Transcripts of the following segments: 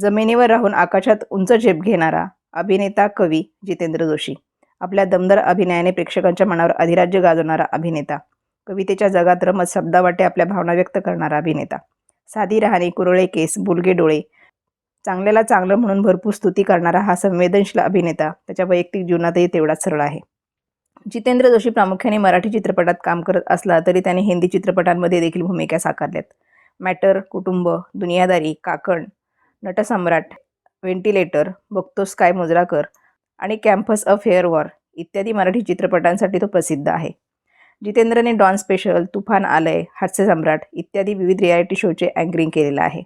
जमिनीवर राहून आकाशात उंच झेप घेणारा अभिनेता कवी जितेंद्र जोशी. आपल्या दमदार अभिनयाने प्रेक्षकांच्या मनावर अधिराज्य गाजवणारा अभिनेता. कवितेच्या जगात रमत शब्दावाटे आपल्या भावना व्यक्त करणारा अभिनेता. साधी राहणी कुरळे केस बुलगे डोळे. चांगल्याला चांगलं म्हणून भरपूर स्तुती करणारा हा संवेदनशील अभिनेता. त्याच्या वैयक्तिक जीवनातही तेवढाच सरळ आहे. जितेंद्र जोशी प्रामुख्याने मराठी चित्रपटात काम करत असला तरी त्याने हिंदी चित्रपटांमध्ये देखील भूमिका साकारल्यात. मॅटर कुटुंब दुनियादारी काकण नटसम्राट व्हेंटिलेटर बघतोस काय मुजराकर आणि कॅम्पस अ फेअर वॉर इत्यादी मराठी चित्रपटांसाठी तो प्रसिद्ध आहे. जितेंद्रने डॉन स्पेशल तुफान आलय हास्य सम्राट इत्यादी विविध रियालिटी शोचे अँकरिंग केलेलं आहे.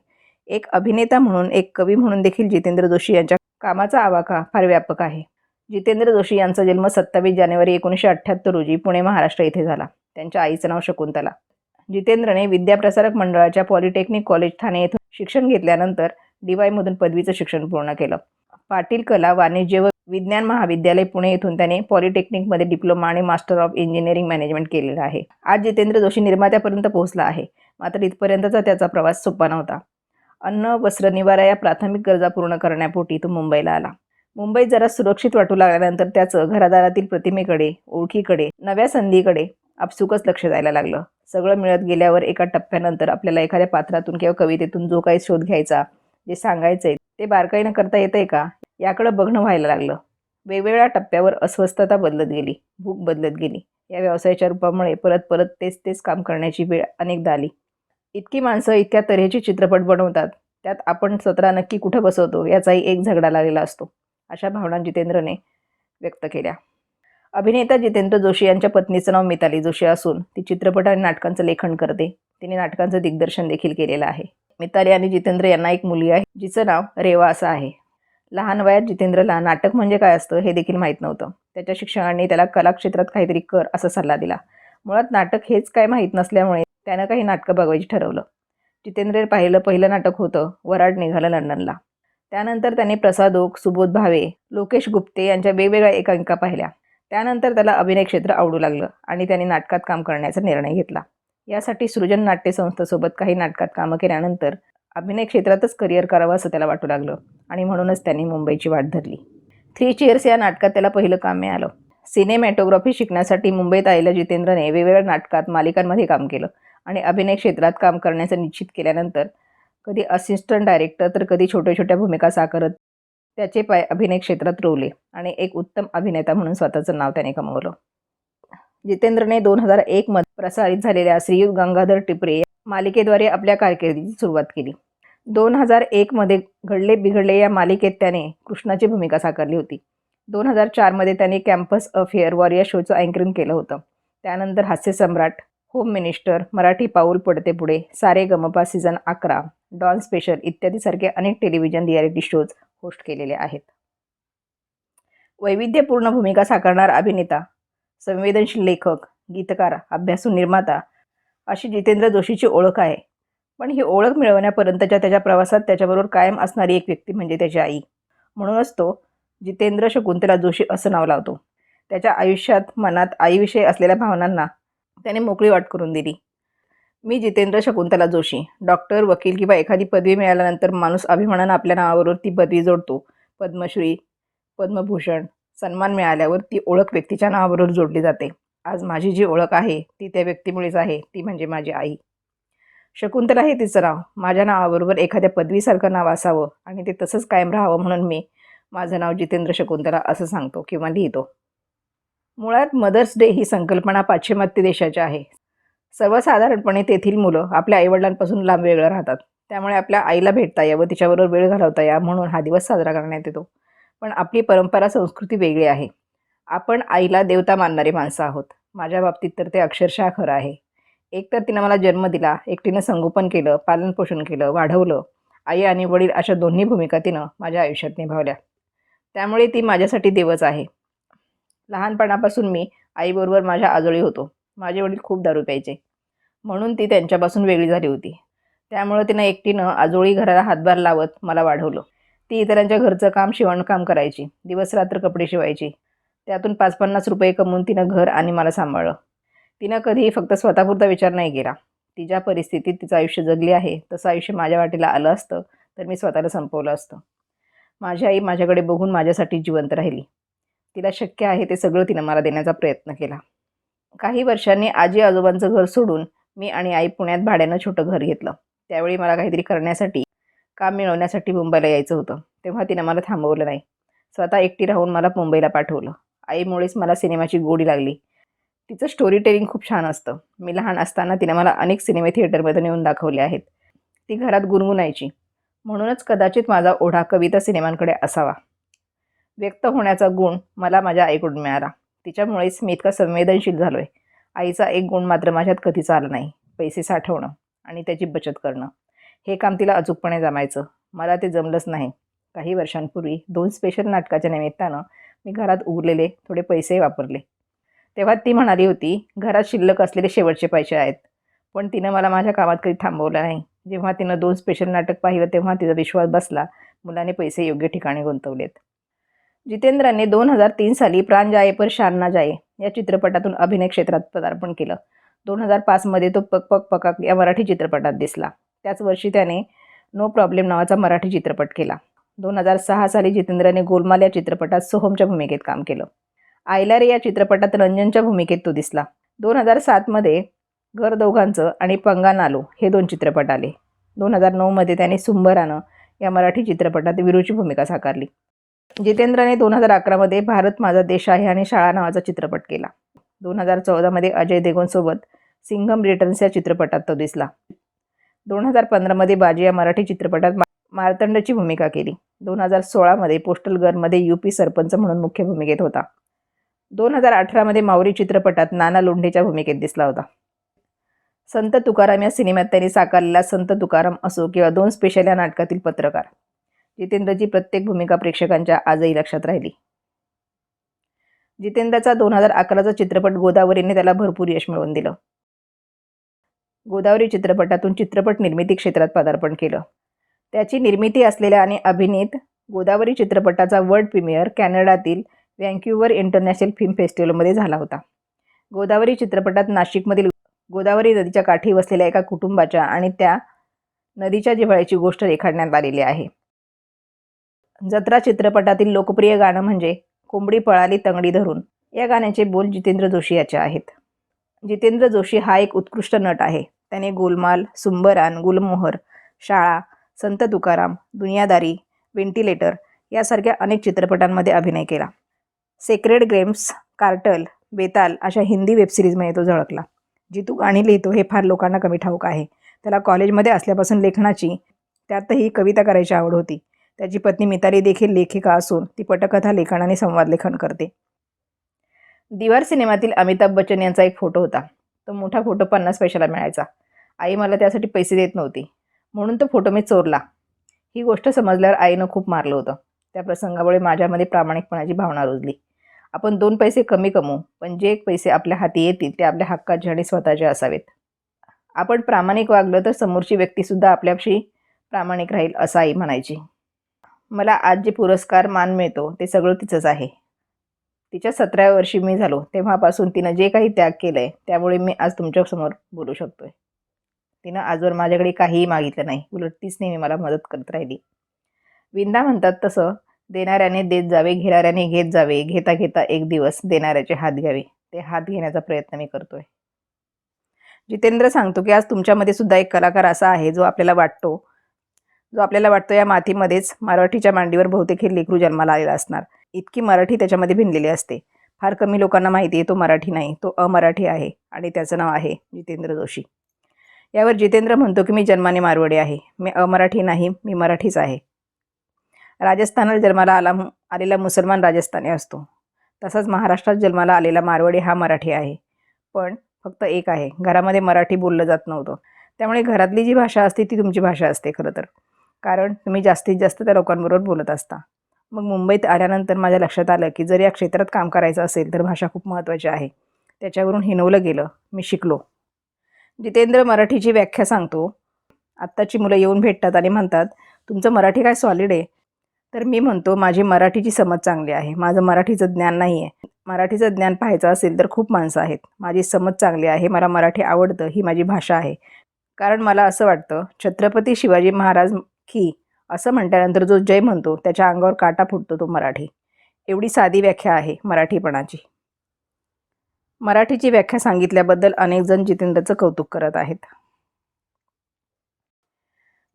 एक अभिनेता म्हणून एक कवी म्हणून देखील जितेंद्र जोशी यांच्या कामाचा आवाका फार व्यापक आहे. जितेंद्र जोशी यांचा जन्म सत्तावीस जानेवारी एकोणीसशे अठ्ठ्याहत्तर रोजी पुणे महाराष्ट्र येथे झाला. त्यांच्या आईचं नाव शकुंतला. जितेंद्रने विद्याप्रसारक मंडळाच्या पॉलिटेक्निक कॉलेज ठाणे येथून शिक्षण घेतल्यानंतर डी वायमधून पदवीचं शिक्षण पूर्ण केलं. पाटील कला वाणिज्य व विज्ञान महाविद्यालय पुणे येथून त्याने पॉलिटेक्निकमध्ये डिप्लोमा आणि मास्टर ऑफ इंजिनिअरिंग मॅनेजमेंट केलेलं आहे. आज जितेंद्र जोशी निर्मात्यापर्यंत पोहोचला आहे. मात्र इथपर्यंतचा त्याचा प्रवास सोपा नव्हता. अन्न वस्त्र निवारा या प्राथमिक गरजा पूर्ण करण्यापोटी तो मुंबईला आला. मुंबईत जरा सुरक्षित वाटू लागल्यानंतर त्याचं घरादारातील प्रतिमेकडे ओळखीकडे नव्या संधीकडे आपसुकच लक्ष द्यायला लागलं. सगळं मिळत गेल्यावर एका टप्प्यानंतर आपल्याला एखाद्या पात्रातून किंवा कवितेतून जो काही शोध घ्यायचा जे सांगायचंय ते बारकाईनं करता येतंय का? याकडं बघणं व्हायला लागलं. वेगवेगळ्या टप्प्यावर अस्वस्थता बदलत गेली भूक बदलत गेली. या व्यवसायाच्या रूपामुळे परत परत तेच तेच काम करण्याची वेळ अनेकदा आली. इतकी माणसं इतक्या तऱ्हेचे चित्रपट बनवतात त्यात आपण सतरा नक्की कुठं बसवतो याचाही एक झगडा लागलेला असतो अशा भावना जितेंद्रने व्यक्त केल्या. अभिनेता जितेंद्र जोशी यांच्या पत्नीचं नाव मिताली जोशी असून ती चित्रपट आणि नाटकांचं लेखन करते. तिने नाटकांचं दिग्दर्शन देखील केलेलं आहे. मिताली आणि जितेंद्र यांना एक मुली आहे जिचं नाव रेवा असं आहे. लहान वयात जितेंद्रला नाटक म्हणजे काय असतं हे देखील माहीत नव्हतं. त्याच्या शिक्षकांनी त्याला कलाक्षेत्रात काहीतरी कर असा सल्ला दिला. मुळात नाटक हेच काय माहीत नसल्यामुळे त्यानं काही नाटकं बघायची ठरवलं. जितेंद्र पाहिलं पहिलं नाटक होतं वराड निघालं लंडनला. त्यानंतर त्याने प्रसाद ओक सुबोध भावे लोकेश गुप्ते यांच्या वेगवेगळ्या एकांका पाहिल्या. त्यानंतर त्याला अभिनय क्षेत्र आवडू लागलं आणि त्याने नाटकात काम करण्याचा निर्णय घेतला. यासाठी सृजन नाट्य संस्थेसोबत काही नाटकात कामं केल्यानंतर अभिनय क्षेत्रातच करिअर करावं असं त्याला वाटू लागलं आणि म्हणूनच त्यांनी मुंबईची वाट धरली. थ्री चेअर्स या नाटकात त्याला पहिलं काम मिळालं. सिनेमॅटोग्राफी शिकण्यासाठी मुंबईत आलेल्या जितेंद्रने वेगवेगळ्या नाटकात मालिकांमध्ये काम केलं आणि अभिनय क्षेत्रात काम करण्याचं निश्चित केल्यानंतर कधी असिस्टंट डायरेक्टर तर कधी छोट्या छोट्या भूमिका साकारत त्याचे पाय अभिनय क्षेत्रात रोवले आणि एक उत्तम अभिनेता म्हणून स्वतःचं नाव त्याने कमवलं. जितेंद्रने दोन हजार एकमध्ये प्रसारित झालेल्या श्रीयुत गंगाधर टिपरे मालिकेद्वारे आपल्या कारकिर्दीची सुरुवात केली. दोन हजार एकमध्ये घडले बिघडले या मालिकेत त्याने कृष्णाची भूमिका साकारली होती. दोन हजार चारमध्ये त्याने कॅम्पस अफेअर वॉर या शोचं अँकरिंग केलं होतं. त्यानंतर हास्य सम्राट होम मिनिस्टर मराठी पाऊल पडते पुढे सारे गमपा सीझन अकरा डॉन स्पेशल इत्यादीसारखे अनेक टेलिव्हिजन रियालिटी शोज होस्ट केलेले आहेत. वैविध्यपूर्ण भूमिका साकारणारा अभिनेता संवेदनशील लेखक गीतकार अभ्यासू निर्माता अशी जितेंद्र जोशीची ओळख आहे. पण ही ओळख मिळवण्यापर्यंतच्या त्याच्या प्रवासात त्याच्याबरोबर कायम असणारी एक व्यक्ती म्हणजे त्याची आई. म्हणूनच तो जितेंद्र शकुंतला जोशी असं नाव लावतो. त्याच्या आयुष्यात मनात आईविषयी असलेल्या भावनांना त्याने मोकळी वाट करून दिली. मी जितेंद्र शकुंतला जोशी. डॉक्टर वकील किंवा एखादी पदवी मिळाल्यानंतर माणूस अभिमानानं आपल्या नावाबरोबर ती पदवी जोडतो. पद्मश्री पद्मभूषण सन्मान मिळाल्यावर ती ओळख व्यक्तीच्या नावाबरोबर जोडली जाते. आज माझी जी ओळख आहे ती त्या व्यक्तीमुळेच आहे ती म्हणजे माझी आई. शकुंतला हे तिचं नाव. माझ्या नावाबरोबर एखाद्या पदवीसारखं नाव असावं आणि ते तसंच कायम राहावं म्हणून मी माझं नाव जितेंद्र शकुंतला असं सांगतो किंवा लिहितो. मुळात मदर्स डे ही संकल्पना पाश्चिमात्य देशाची आहे. सर्वसाधारणपणे तेथील मुलं आपल्या आईवडिलांपासून लांब वेगळं राहतात. त्यामुळे आपल्या आईला भेटता यावं तिच्याबरोबर वेळ घालवता या म्हणून हा दिवस साजरा करण्यात येतो. पण आपली परंपरा संस्कृती वेगळी आहे. आपण आईला देवता मानणारी माणसं आहोत. माझ्या बाबतीत तर ते अक्षरशः खरं आहे. एकतर तिनं मला जन्म दिला एकटीनं संगोपन केलं पालनपोषण केलं वाढवलं आई आणि वडील अशा दोन्ही भूमिका तिनं माझ्या आयुष्यात निभावल्या. त्यामुळे ती माझ्यासाठी देवच आहे. लहानपणापासून मी आईबरोबर माझ्या आजोळी होतो. माझे वडील खूप दारू प्यायचे. म्हणून ती त्यांच्यापासून वेगळी झाली होती. त्यामुळं तिनं एकटीनं आजोळी घराला हातभार लावत मला वाढवलं. ती इतरांच्या घरचं काम शिवणकाम करायची. दिवसरात्र कपडे शिवायची. त्यातून पाच पन्नास रुपये कमवून तिनं घर आणि मला सांभाळलं. तिनं कधीही फक्त स्वतःपुरता विचार नाही केला. तिच्या परिस्थितीत तिचं आयुष्य जगली आहे तसं आयुष्य माझ्या वाटेला आलं असतं तर मी स्वतःला संपवलं असतं. माझी आई माझ्याकडे बघून माझ्यासाठी जिवंत राहिली. तिला शक्य आहे ते सगळं तिनं मला देण्याचा प्रयत्न केला. काही वर्षांनी आजी आजोबांचं घर सोडून मी आणि आई पुण्यात भाड्यानं छोटं घर घेतलं. त्यावेळी मला काहीतरी करण्यासाठी काम मिळवण्यासाठी मुंबईला यायचं होतं? तेव्हा तिनं मला थांबवलं नाही. स्वतः एकटी राहून मला मुंबईला पाठवलं. आईमुळेच मला सिनेमाची गोडी लागली. तिचं स्टोरी टेलिंग खूप छान असतं. मी लहान असताना तिने मला अनेक सिनेमे थिएटरमध्ये नेऊन दाखवले आहेत. ती घरात गुणगुणायची. म्हणूनच कदाचित माझा ओढा कविता सिनेमांकडे असावा. व्यक्त होण्याचा गुण मला माझ्या आईकडून मिळाला. तिच्यामुळेच मी इतका संवेदनशील झालो आहे आईचा एक गुण मात्र माझ्यात कधीच आला नाही. पैसे साठवणं आणि त्याची बचत करणं. हे काम तिला अचूकपणे जमायचं. मला ते जमलंच नाही. काही वर्षांपूर्वी दोन स्पेशल नाटकाच्या निमित्तानं मी घरात उरलेले थोडे पैसे वापरले. तेव्हा ती म्हणाली होती घरात शिल्लक असलेले शेवटचे पैसे आहेत. पण तिनं मला माझ्या कामात कधी थांबवलं नाही. जेव्हा तिनं दोन स्पेशल नाटक पाहिलं तेव्हा तिचा विश्वास बसला. मुलाने पैसे योग्य ठिकाणी गुंतवलेत. जितेंद्राने दोन हजार तीन साली प्राण जाये पर शान्ना जाये या चित्रपटातून अभिनय क्षेत्रात पदार्पण केलं. दोन हजार पाचमध्ये तो पक पक पकाक या मराठी चित्रपटात दिसला. त्याच वर्षी त्याने नो प्रॉब्लेम नावाचा मराठी चित्रपट केला. दोन हजार सहा साली जितेंद्रने गोलमाल या चित्रपटात सोहमच्या भूमिकेत काम केलं. आयलारे या चित्रपटात रंजनच्या भूमिकेत तो दिसला. दोन हजार सातमध्ये घर दोघांचं आणि पंगा नालो हे दोन चित्रपट आले. दोन हजार नऊमध्ये त्याने सुंबरानं या मराठी चित्रपटात विरूची भूमिका साकारली. जितेंद्रने दोन हजार अकरामध्ये भारत माझा देश आहे आणि शाळा नावाचा चित्रपट केला. दोन हजार चौदामध्ये अजय देगोनसोबत सिंघम रिटर्न्स या चित्रपटात तो दिसला. दोन हजार पंधरामध्ये बाजी या मराठी चित्रपटात मार्तंडची भूमिका केली. दोन हजार सोळामध्ये पोस्टल गर्लमध्ये यू पी सरपंच म्हणून मुख्य भूमिकेत होता. दोन हजार अठरामध्ये माऊरी चित्रपटात नाना लोंढेच्या भूमिकेत दिसला होता. संत तुकाराम या सिनेमात त्यांनी साकारलेला संत तुकाराम असो किंवा दोन स्पेशल या नाटकातील पत्रकार. जितेंद्रची प्रत्येक भूमिका प्रेक्षकांच्या आजही लक्षात राहिली. जितेंद्रचा दोन हजार अकराचा चित्रपट गोदावरीने त्याला भरपूर यश मिळवून दिलं. गोदावरी चित्रपटातून चित्रपट निर्मिती क्षेत्रात पदार्पण केलं. त्याची निर्मिती असलेल्या आणि अभिनीत गोदावरी चित्रपटाचा वर्ल्ड प्रीमियर कॅनडातील वँक्युवर इंटरनॅशनल फिल्म फेस्टिवलमध्ये झाला होता. गोदावरी चित्रपटात नाशिकमधील गोदावरी नदीच्या काठी वसलेल्या एका कुटुंबाच्या आणि त्या नदीच्या जिव्हाळ्याची गोष्ट रेखाटण्यात आलेली आहे. जत्रा चित्रपटातील लोकप्रिय गाणं म्हणजे कोंबडी पळाली तंगडी धरून या गाण्याचे बोल जितेंद्र जोशी याचे आहेत. जितेंद्र जोशी हा एक उत्कृष्ट नट आहे. त्याने गोलमाल सुंबरान गुलमोहर शाळा संत तुकाराम दुनियादारी व्हेंटिलेटर यासारख्या अनेक चित्रपटांमध्ये अभिनय केला. सेक्रेड ग्रेम्स कार्टल बेताल अशा हिंदी वेबसिरीजमध्ये तो झळकला. जी तू गाणी लिहितो हे फार लोकांना कमी ठाऊक आहे. त्याला कॉलेजमध्ये असल्यापासून लेखनाची त्यातही कविता करायची आवड होती. त्याची पत्नी मिताली देखील लेखिका असून ती पटकथा लेखन आणि संवाद लेखन करते. दिवार सिनेमातील अमिताभ बच्चन यांचा एक फोटो होता. तो मोठा फोटो पन्नास पैशाला मिळायचा. आई मला त्यासाठी पैसे देत नव्हती. म्हणून तो फोटो मी चोरला. ही गोष्ट समजल्यावर आईनं खूप मारलं होतं. त्या प्रसंगामुळे माझ्यामध्ये प्रामाणिकपणाची भावना रुजली. आपण दोन पैसे कमी कमवू पण जे पैसे आपल्या हाती येतील ते आपल्या हक्काचे आणि स्वतःचे असावेत. आपण प्रामाणिक वागलं तर समोरची व्यक्तीसुद्धा आपल्याशी प्रामाणिक राहील असं आई म्हणायची. मला आज जे पुरस्कार मान मिळतो ते सगळं तिचंच आहे. तिच्या सतराव्या वर्षी मी झालो तेव्हापासून तिनं जे काही त्याग केलं आहे त्यामुळे मी आज तुमच्यासमोर बोलू शकतोय. तिनं आजवर माझ्याकडे काहीही मागितलं नाही उलट तीच नेहमी मला मदत करत राहिली. विंदा म्हणतात तसं देणाऱ्याने देत जावे घेणाऱ्याने घेत जावे घेता घेता एक दिवस देणाऱ्याचे हात घ्यावे ते हात घेण्याचा प्रयत्न मी करतोय. जितेंद्र सांगतो की आज तुमच्यामध्ये सुद्धा एक कलाकार असा आहे जो आपल्याला वाटतो जो आपल्याला वाटतो या मातीमध्येच मराठीच्या मांडीवर बहुतेक हे लेकरू जन्माला आलेला असणार. इतकी मराठी त्याच्यामध्ये भिनलेली असते. फार कमी लोकांना माहिती आहे तो मराठी नाही तो अमराठी आहे आणि त्याचं नाव आहे जितेंद्र जोशी. यावर जितेंद्र म्हणतो की मी जन्माने मारवडी आहे. मी अमराठी नाही मी मराठीच आहे. राजस्थानात जन्माला आला आलेला मुसलमान राजस्थानी असतो. तसाच महाराष्ट्रात जन्माला आलेला मारवाडी हा मराठी आहे. पण फक्त एक आहे घरामध्ये मराठी बोललं जात नव्हतं. त्यामुळे घरातली जी भाषा असते ती तुमची भाषा असते खरं तर. कारण तुम्ही जास्तीत जास्त त्या लोकांबरोबर बोलत असता. मग मुंबईत आल्यानंतर माझ्या लक्षात आलं की जर या क्षेत्रात काम करायचं असेल तर भाषा खूप महत्त्वाची आहे. त्याच्यावरून हिनवलं गेलं. मी शिकलो. जितेंद्र मराठीची व्याख्या सांगतो. आत्ताची मुलं येऊन भेटतात आणि म्हणतात तुमचं मराठी काय सॉलिड आहे? तर मी म्हणतो माझी मराठीची समज चांगली आहे. माझं मराठीचं ज्ञान नाही आहे मराठीचं ज्ञान पाहायचं असेल तर खूप माणसं आहेत. माझी समज चांगली आहे. मला मराठी आवडतं. ही माझी भाषा आहे. कारण मला असं वाटतं छत्रपती शिवाजी महाराज की असं म्हटल्यानंतर जो जय म्हणतो त्याच्या अंगावर काटा फुटतो तो मराठी. एवढी साधी व्याख्या आहे मराठीपणाची. मराठीची व्याख्या सांगितल्याबद्दल अनेकजण जितेंद्रचं कौतुक करत आहेत.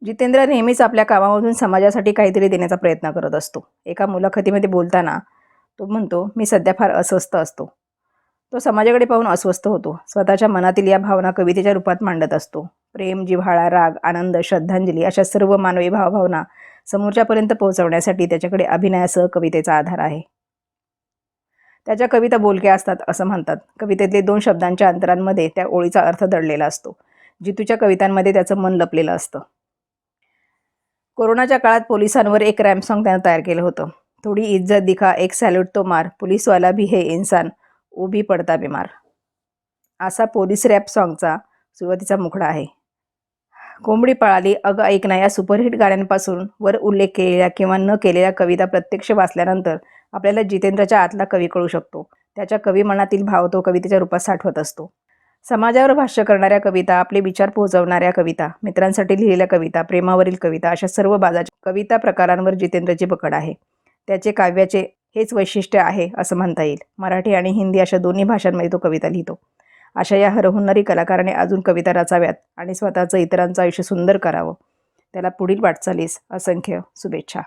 जितेंद्र नेहमीच आपल्या कामामधून समाजासाठी काहीतरी देण्याचा प्रयत्न करत असतो. एका मुलाखतीमध्ये बोलताना तो म्हणतो मी सध्या फार अस्वस्थ असतो. तो समाजाकडे पाहून अस्वस्थ होतो. स्वतःच्या मनातील या भावना कवितेच्या रूपात मांडत असतो. प्रेम जिव्हाळा राग आनंद श्रद्धांजली अशा सर्व मानवी भावभावना समोरच्यापर्यंत पोहोचवण्यासाठी त्याच्याकडे अभिनयासह कवितेचा आधार आहे. त्याच्या कविता बोलक्या असतात असं म्हणतात. कवितेतले दोन शब्दांच्या अंतरांमध्ये त्या ओळीचा अर्थ दडलेला असतो. जितूच्या कवितांमध्ये त्याचं मन लपलेलं असतं. कोरोनाच्या काळात पोलिसांवर एक रॅम सॉन्ग त्यानं तयार केलं होतं. थोडी इज्जत दिखा एक सॅल्यूट तो मार. पोलिसवाला भी हे इन्सान उभी पडता बिमार. असा पोलीस रॅप सॉन्गचा सुरुवातीचा मुखडा आहे. कोंबडी पळाली. अगं ऐकणा या सुपरहिट गाण्यांपासून वर उल्लेख केलेल्या किंवा न केलेल्या कविता प्रत्यक्ष वाचल्यानंतर आपल्याला जितेंद्रच्या आतला कवी कळू शकतो. त्याच्या कवी मनातील भाव तो कवितेच्या रूपात साठवत असतो. समाजावर भाष्य करणाऱ्या कविता आपले विचार पोहोचवणाऱ्या कविता मित्रांसाठी लिहिलेल्या कविता प्रेमावरील कविता अशा सर्व बाजाच्या कविता प्रकारांवर जितेंद्रची पकड आहे. त्याचे काव्याचे हेच वैशिष्ट्य आहे असं म्हणता येईल. मराठी आणि हिंदी अशा दोन्ही भाषांमध्ये तो कविता लिहितो. अशा या हरहुन्नरी कलाकाराने अजून कविता रचाव्यात आणि स्वतःचं इतरांचं आयुष्य सुंदर करावं. त्याला पुढील वाटचालीस असंख्य शुभेच्छा.